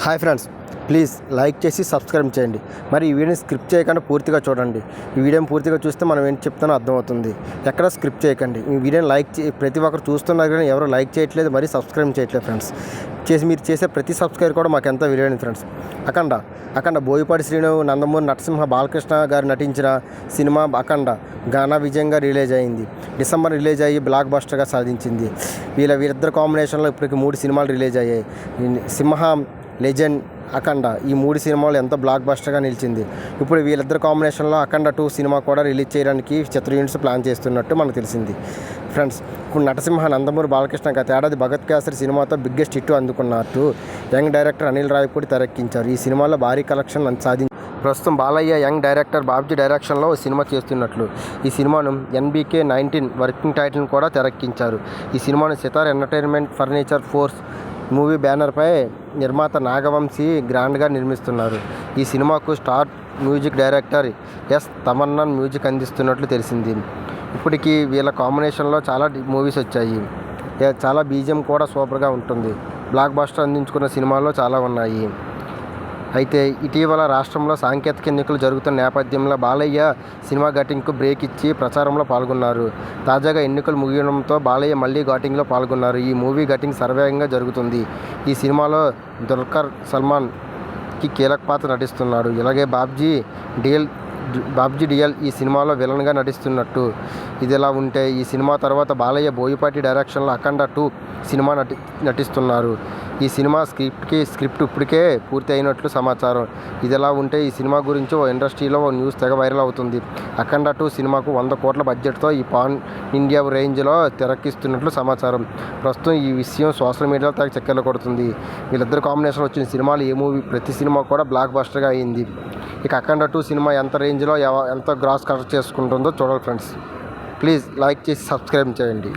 Hi friends please like చేసి subscribe చేయండి. మరి ఈ వీడియోని స్క్రిప్ట్ చేయకుండా పూర్తిగా చూడండి. ఈ వీడియోని పూర్తిగా చూస్తే మనం ఏంటి చెప్తానో అర్థమవుతుంది. ఎక్కడ స్క్రిప్ట్ చేయకండి. ఈ వీడియోని లైక్ ప్రతి ఒక్కరు చూస్తున్నారు కానీ ఎవరు లైక్ చేయట్లేదు మరి సబ్స్క్రైబ్ చేయట్లేదు ఫ్రెండ్స్. చేసి మీరు చేసే ప్రతి సబ్స్క్రైబ్ కూడా మాకు ఎంతో విలువైంది ఫ్రెండ్స్. అఖండ అఖండ బోయపాటి శ్రీను నందమూరి నరసింహ బాలకృష్ణ గారు నటించిన సినిమా అఖండ ఘన విజయంగా రిలీజ్ అయింది. డిసెంబర్ రిలీజ్ అయ్యి బ్లాక్ బస్టర్గా సాధించింది. వీళ్ళ వీరిద్దరు కాంబినేషన్లో ఇప్పటికి మూడు సినిమాలు రిలీజ్ అయ్యాయి. సింహ లెజెండ్ అఖండ. ఈ మూడు సినిమాలు ఎంతో బ్లాక్ బస్టర్గా నిలిచింది. ఇప్పుడు వీళ్ళిద్దరు కాంబినేషన్లో అఖండ టూ సినిమా కూడా రిలీజ్ చేయడానికి చిత్ర యూనిట్స్ ప్లాన్ చేస్తున్నట్టు మనకు తెలిసింది. ఫ్రెండ్స్ ఇప్పుడు నటసింహ నందమూరి బాలకృష్ణ గత ఏడాది భగత్ కేసరి సినిమాతో బిగ్గెస్ట్ హిట్ అందుకున్నట్టు యంగ్ డైరెక్టర్ అనిల్ రావిపూడి తెరక్కించారు ఈ సినిమాలో భారీ కలెక్షన్ సాధించారు ప్రస్తుతం బాలయ్య యంగ్ డైరెక్టర్ బాబ్జీ డైరెక్షన్లో సినిమా చేస్తున్నట్లు. ఈ సినిమాను ఎన్బీకే నైన్టీన్ వర్కింగ్ టైటిల్ కూడా తెరక్కించారు ఈ సినిమాను sitar entertainment furniture force movie బ్యానర్పై నిర్మాత నాగవంశీ గ్రాండ్గా నిర్మిస్తున్నారు. ఈ సినిమాకు స్టార్ మ్యూజిక్ డైరెక్టర్ ఎస్ తమన్నాన్ మ్యూజిక్ అందిస్తున్నట్లు తెలిసింది. ఇప్పటికీ వీళ్ళ కాంబినేషన్లో చాలా మూవీస్ వచ్చాయి. చాలా బీజియం కూడా సూపర్గా ఉంటుంది. బ్లాక్ బాస్టర్ అందించుకున్న సినిమాల్లో చాలా ఉన్నాయి. అయితే ఇటీవల రాష్ట్రంలో సాంకేతిక ఎన్నికలు జరుగుతున్న నేపథ్యంలో బాలయ్య సినిమా ఘటింగ్కు బ్రేక్ ఇచ్చి ప్రచారంలో పాల్గొన్నారు. తాజాగా ఎన్నికలు ముగియడంతో బాలయ్య మళ్ళీ ఘటింగ్లో పాల్గొన్నారు. ఈ మూవీ ఘటింగ్ సర్వేగంగా జరుగుతుంది. ఈ సినిమాలో దుల్కర్ సల్మాన్కి కీలక పాత్ర నటిస్తున్నాడు. ఇలాగే బాబ్జీ డిఎల్ బాబ్జీ డిఎల్ ఈ సినిమాలో విలన్గా నటిస్తున్నట్టు ఇదిలా ఉంటే ఈ సినిమా తర్వాత బాలయ్య బోయపాటి డైరెక్షన్లో అఖండ టూ సినిమా నటి నటిస్తున్నారు. ఈ సినిమా స్క్రిప్ట్కి స్క్రిప్ట్ ఇప్పటికే పూర్తి అయినట్లు సమాచారం. ఇది ఎలా ఉంటే ఈ సినిమా గురించి ఓ ఇండస్ట్రీలో ఓ న్యూస్ తెగ వైరల్ అవుతుంది. అఖండ టూ సినిమాకు వంద కోట్ల బడ్జెట్తో ఈ పాన్ ఇండియా రేంజ్లో తెరక్కిస్తున్నట్లు సమాచారం. ప్రస్తుతం ఈ విషయం సోషల్ మీడియాలో తెగ చక్కెర్లు కొడుతుంది. వీళ్ళిద్దరు కాంబినేషన్ వచ్చిన సినిమాలు ఏ మూవీ ప్రతి సినిమా కూడా బ్లాక్ బస్టర్గా అయింది. ఇక అఖండ టూ సినిమా ఎంత రేంజ్లో ఎంత గ్రాస్ కలెక్ట్ చేసుకుంటుందో చూడాలి ఫ్రెండ్స్. ప్లీజ్ లైక్ చేసి సబ్స్క్రైబ్ చేయండి.